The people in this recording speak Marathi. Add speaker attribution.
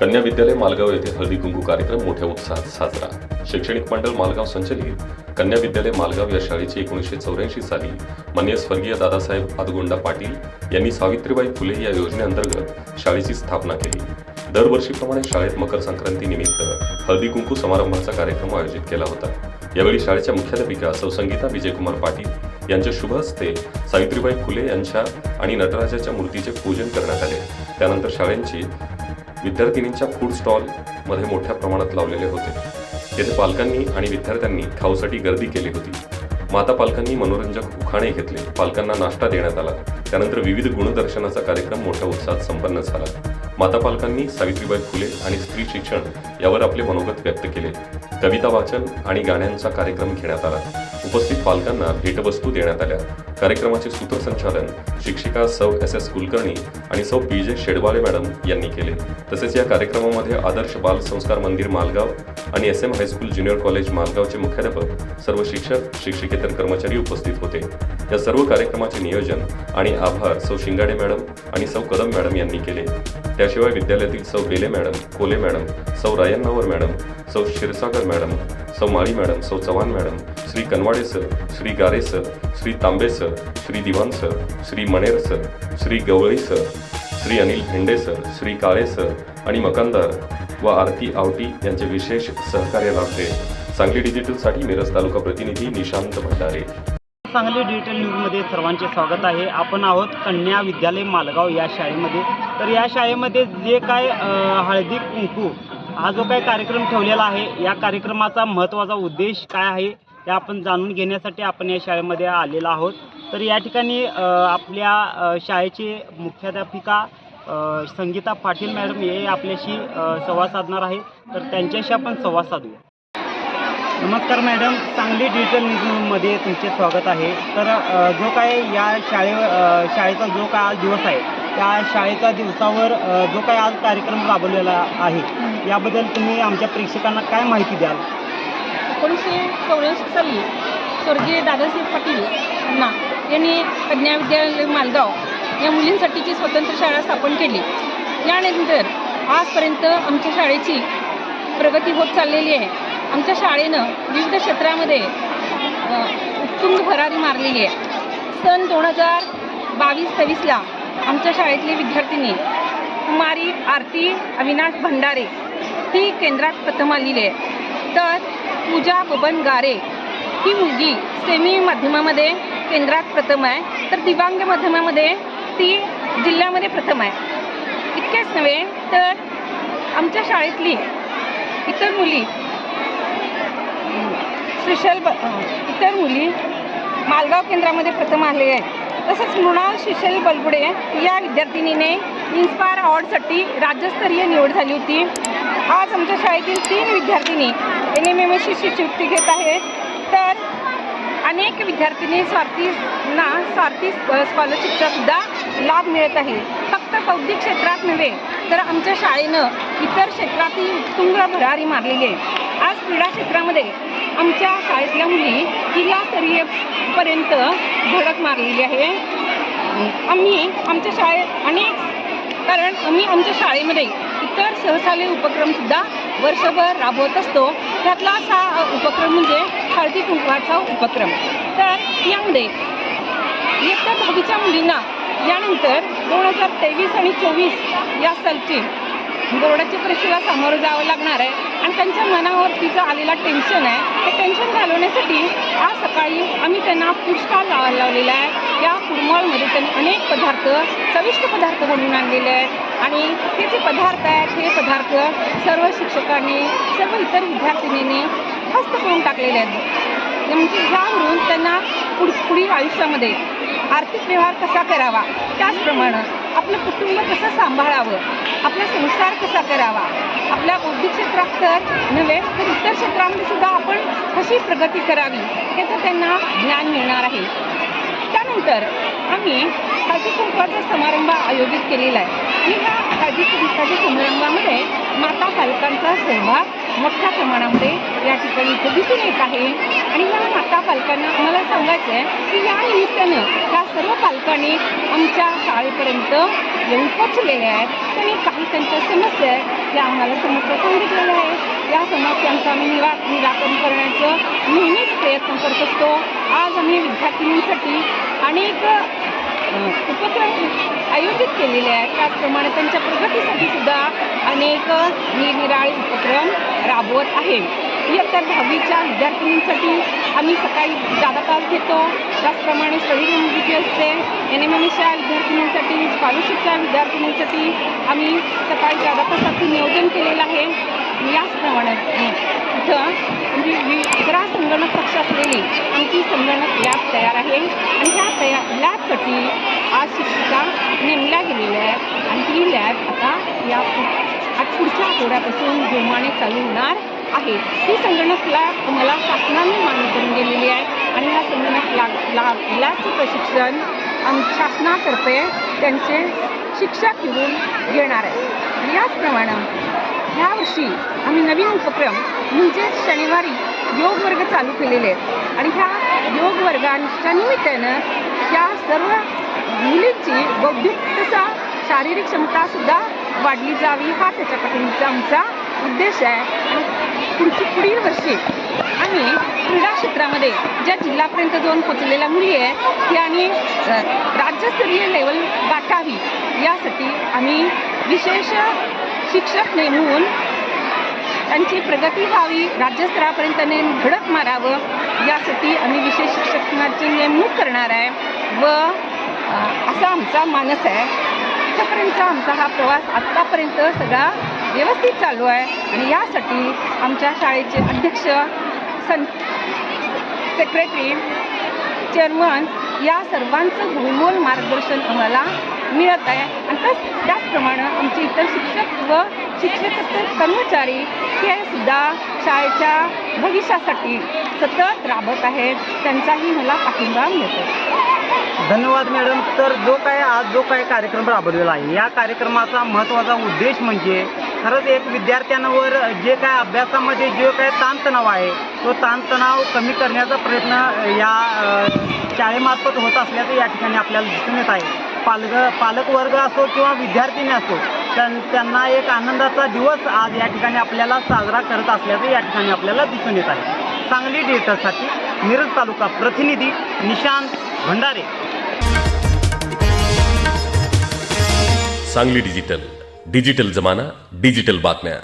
Speaker 1: कन्या विद्यालय मालगाव येथे हळदी कुंकू कार्यक्रम मोठ्या उत्साहात साजरा. शैक्षणिक मंडळ मालगाव संचलित. कन्या विद्यालय मालगाव या शाळेची एकोणीसशे चौऱ्याऐंशी साली मान्य स्वर्गीय दादासाहेब आदगोंडा पाटील यांनी सावित्रीबाई फुले या योजनेअंतर्गत शाळेची स्थापना केली. दरवर्षीप्रमाणे शाळेत मकर संक्रांती निमित्त हळदी कुंकू समारंभाचा कार्यक्रम आयोजित केला होता. यावेळी शाळेच्या मुख्याध्यापिका सौसंगीता विजयकुमार पाटील यांच्या शुभ हस्ते सावित्रीबाई फुले यांच्या आणि नटराजाच्या मूर्तीचे पूजन करण्यात आले. त्यानंतर शाळेंची विद्यार्थिनींच्या फूड स्टॉलमध्ये मोठ्या प्रमाणात लावलेले होते. येथे पालकांनी आणि विद्यार्थ्यांनी खाऊसाठी गर्दी केली होती. माता पालकांनी मनोरंजक उखाणे घेतले. पालकांना नाश्ता देण्यात आला. त्यानंतर विविध गुणदर्शनाचा कार्यक्रम मोठ्या उत्साहात संपन्न झाला. माता पालकांनी सावित्रीबाई फुले आणि स्त्री शिक्षण यावर आपले मनोगत व्यक्त केले. कविता वाचन आणि गाण्यांचा कार्यक्रम घेण्यात आला. उपस्थित पालकांना भेटवस्तू देण्यात आल्या. कार्यक्रमाचे सूत्रसंचालन शिक्षिका सौ एस एस कुलकर्णी आणि सौ पी जे शेडवाळे मॅडम यांनी केले. तसेच या कार्यक्रमामध्ये आदर्श बाल संस्कार मंदिर मालगाव आणि S M high school junior college मालगावचे मुख्याध्यापक सर्व शिक्षक शिक्षकेतर कर्मचारी उपस्थित होते. या सर्व कार्यक्रमाचे नियोजन आणि आभार सौ शिंगाडे मॅडम आणि सौ कदम मॅडम यांनी केले. त्याशिवाय विद्यालयातील सौ बेले मॅडम कोले मॅडम सौ रायन्नावर मॅडम सौ क्षीरसागर मॅडम सौ माळी मॅडम सौ Chavan madam Shri Kanwade sir Shri Gare sir Shri Tambe sir Shri Diwan sir Shri Maner sir Shri Gawali sir Shri Anil Bhende sir Shri Kale sir आणि मकानदार व आरती आवटी यांचे विशेष सहकार्य लाभले. सांगली डिजिटलसाठी मिरज तालुका प्रतिनिधी निशांत भंडारे.
Speaker 2: सांगली डिजिटल न्यूजमध्ये सर्वांचे स्वागत आहे. आपण आहोत कन्या विद्यालय मालगाव या शाळेमध्ये. तर या शाळेमध्ये जे काय हळदी कुंकू हा जो काही कार्यक्रम ठेवलेला आहे या कार्यक्रमाचा महत्त्वाचा उद्देश काय आहे? हे आपण जाणून घेण्यासाठी आपण या शाळेमध्ये आलेलो आहोत. तर या ठिकाणी आपल्या शाळेचे मुख्याध्यापिका संगीता पाटील मॅडम हे आपल्याशी संवाद साधणार आहे तर त्यांच्याशी आपण संवाद साधूया. नमस्कार मॅडम. सांगली डिजिटल न्यूजमध्ये तुमचे स्वागत आहे. तर जो काय या शाळे शाळेचा जो काय आज दिवस आहे त्या शाळेच्या दिवसावर जो काय आज कार्यक्रम राबवलेला आहे याबद्दल तुम्ही आमच्या प्रेक्षकांना काय माहिती द्याल?
Speaker 3: एकोणीसशे चौऱ्याऐंशी साली स्वर्गीय दादासाहेब पाटील यांना यांनी कन्या विद्यालय मालगाव या मुलींसाठीची स्वतंत्र शाळा स्थापन केली. यानंतर आजपर्यंत आमच्या शाळेची प्रगती होत चाललेली आहे. आमच्या शाळेनं विविध क्षेत्रामध्ये उत्तुंग भरारी मारलेली आहे. सन दोन हजार बावीस तेवीसला आमच्या शाळेतली विद्यार्थिनी कुमारी आरती अविनाश भंडारे ही केंद्रात प्रथम आलेली आहे. तर पूजा बबन गारे ही मुलगी सेमी माध्यमामध्ये केंद्रात प्रथम आहे. तर दिव्यांग माध्यमामध्ये ती जिल्ह्यामध्ये प्रथम आहे. इतकेच नव्हे तर आमच्या शाळेतली इतर मुली स्पेशल ब इतर मुली मालगाव केंद्रामध्ये प्रथम आले आहेत. तसंच मृणाल शिशल बलबुडे या विद्यार्थिनीने इन्स्पायर अवॉर्डसाठी राज्यस्तरीय निवड झाली होती. आज आमच्या शाळेतील तीन विद्यार्थिनी पहिली एम एम एसची शिष्यवृत्ती घेत आहे. तर अनेक विद्यार्थिनी स्वार्थींना स्वार्थी स्कॉलरशिपचा सुद्धा लाभ मिळत आहे. फक्त बौद्धिक क्षेत्रात नव्हे तर आमच्या शाळेनं इतर क्षेत्रातही उत्तुंग भरारी मारलेली आहे. आज क्रीडा क्षेत्रामध्ये आमच्या शाळेतल्या मुली जिल्हास्तरीयपर्यंत धडक मारलेली आहे. आम्ही आमच्या शाळेत अनेक कारण आम्ही आमच्या शाळेमध्ये इतर सहसाले उपक्रमसुद्धा वर्षभर राबवत असतो. त्यातला असा उपक्रम म्हणजे हळदी कुंकवाचा उपक्रम. तर यामध्ये इयत्ता दहावीच्या मुलींना यानंतर दोन हजार तेवीस आणि चोवीस या सालची बोर्डाच्या परीक्षेला सामोरं जावं लागणार आहे आणि त्यांच्या मनावर तिचं आलेला टेन्शन आहे. ते टेन्शन घालवण्यासाठी आज सकाळी आम्ही त्यांना फूड लावायला लावलेला आहे. या कुरमळमध्ये त्यांनी अनेक पदार्थ चविष्ट पदार्थ बनवून आणलेले आहेत. आणि हे जे पदार्थ आहेत हे पदार्थ सर्व शिक्षकांनी सर्व इतर विद्यार्थिनींनी हस्त करून टाकलेले आहेत. म्हणजे ह्यावरून त्यांना पुढ पुढील आयुष्यामध्ये आर्थिक व्यवहार कसा करावा? त्याचप्रमाणे आपलं कुटुंब कसं सांभाळावं? आपला संसार कसा करावा? आपल्या बौद्धिक क्षेत्रात तर नव्हे तर इतर क्षेत्रामध्ये सुद्धा आपण कशी प्रगती करावी? याचं त्यांना ज्ञान मिळणार आहे. त्यानंतर आम्ही हळदी कुंकवाचा समारंभ आयोजित केलेला आहे. आणि ह्या हळदी कुंकवाच्या समारंभामध्ये माता पालकांचा सहभाग मोठ्या प्रमाणामध्ये या ठिकाणी इथं दिसून येत आहे. आणि या माता पालकांना आम्हाला सांगायचं आहे की या निमित्तानं त्या सर्व पालकांनी आमच्या शाळेपर्यंत येऊन पोचलेल्या आहेत. त्यांनी काही त्यांच्या समस्या आहेत त्या आम्हाला समस्या सांगितलेल्या आहेत. या समस्यांचं आम्ही निरा निराकरण करण्याचं नेहमीच करत असतो. आज आम्ही विद्यार्थिनींसाठी अनेक उपक्रम आयोजित केलेले आहेत. त्याचप्रमाणे त्यांच्या प्रगतीसाठी सुद्धा अनेक निरनिराळे उपक्रम राबवत आहे. इयत्ता दहावीच्या विद्यार्थिनींसाठी आम्ही सकाळी जादा तास घेतो. त्याचप्रमाणे स्टडी रूम जी असते एन एम एम एच्या विद्यार्थिनींसाठी स्कॉलरशिपच्या विद्यार्थिनींसाठी आम्ही सकाळी जादा तासाचं नियोजन केलेलं आहे. याचप्रमाणे इथं म्हणजे संगणक कक्ष असलेली आमची संगणक लॅब तयार आहे. आणि ह्या तया लॅबसाठी आज शिक्षिका नेमल्या गेलेल्या आहेत. आणि ही लॅब आता या आज पुढच्या आठवड्यापासून जोमाने चालू होणार आहे. ही संगणक लॅब तुम्हाला शासनाने मान्य करून गेलेली आहे. आणि ह्या संगणक लॅब लॅब लॅबचं प्रशिक्षण आम शासनातर्फे त्यांचे शिक्षक येऊन घेणार आहे. याचप्रमाणे ह्यावर्षी आम्ही नवीन उपक्रम म्हणजेच शनिवारी योग वर्ग चालू केलेले आहेत. आणि ह्या योग वर्गांच्या निमित्तानं त्या सर्व मुलींची बौद्धिक तसा शारीरिक क्षमतासुद्धा वाढली जावी हा त्याच्या आमचा उद्देश आहे. आणि पुढची पुढील वर्षी आम्ही क्रीडा क्षेत्रामध्ये ज्या जिल्ह्यापर्यंत जाऊन पोचलेल्या मुली आहे ती आणि राज्यस्तरीय लेवल गाठावी यासाठी आम्ही विशेष शिक्षक नेमून त्यांची प्रगती व्हावी राज्यस्तरापर्यंत नेम धडक मारावं यासाठी आम्ही विशेष शिक्षकांची नेमणूक करणार आहे. व असा आमचा मानस आहे. आतापर्यंतचा आमचा हा प्रवास आत्तापर्यंत सगळा व्यवस्थित चालू आहे. आणि यासाठी आमच्या शाळेचे अध्यक्ष सं सेक्रेटरी चेअरमन या सर्वांचं बहुमोल मार्गदर्शन आम्हाला मिळत आहे. आणि तस त्याचप्रमाणे आमचे इतर शिक्षक व शिक्षक कर्मचारी हे सुद्धा शाळेच्या भविष्यासाठी सतत राबत आहेत. त्यांचाही मला पाठिंबा मिळतो.
Speaker 2: धन्यवाद मॅडम. तर जो काय आज जो काय कार्यक्रम राबवलेला आहे या कार्यक्रमाचा महत्त्वाचा उद्देश म्हणजे खरंच एक विद्यार्थ्यांवर जे काय अभ्यासामध्ये जे काय ताणतणाव आहे तो ताणतणाव कमी करण्याचा प्रयत्न या शाळेमार्फत होत असल्याचं या ठिकाणी आपल्याला दिसून येत आहे. पालक पालकवर्ग असो किंवा विद्यार्थिनी असो त्यांना एक आनंदाचा दिवस आज या ठिकाणी आपल्याला साजरा करत असल्याचं या ठिकाणी आपल्याला दिसून येत आहे. सांगली डिजिटलसाठी मिरज तालुका प्रतिनिधी निशांत भंडारे.
Speaker 1: सांगली डिजिटल डिजिटल जमाना डिजिटल बातम्या.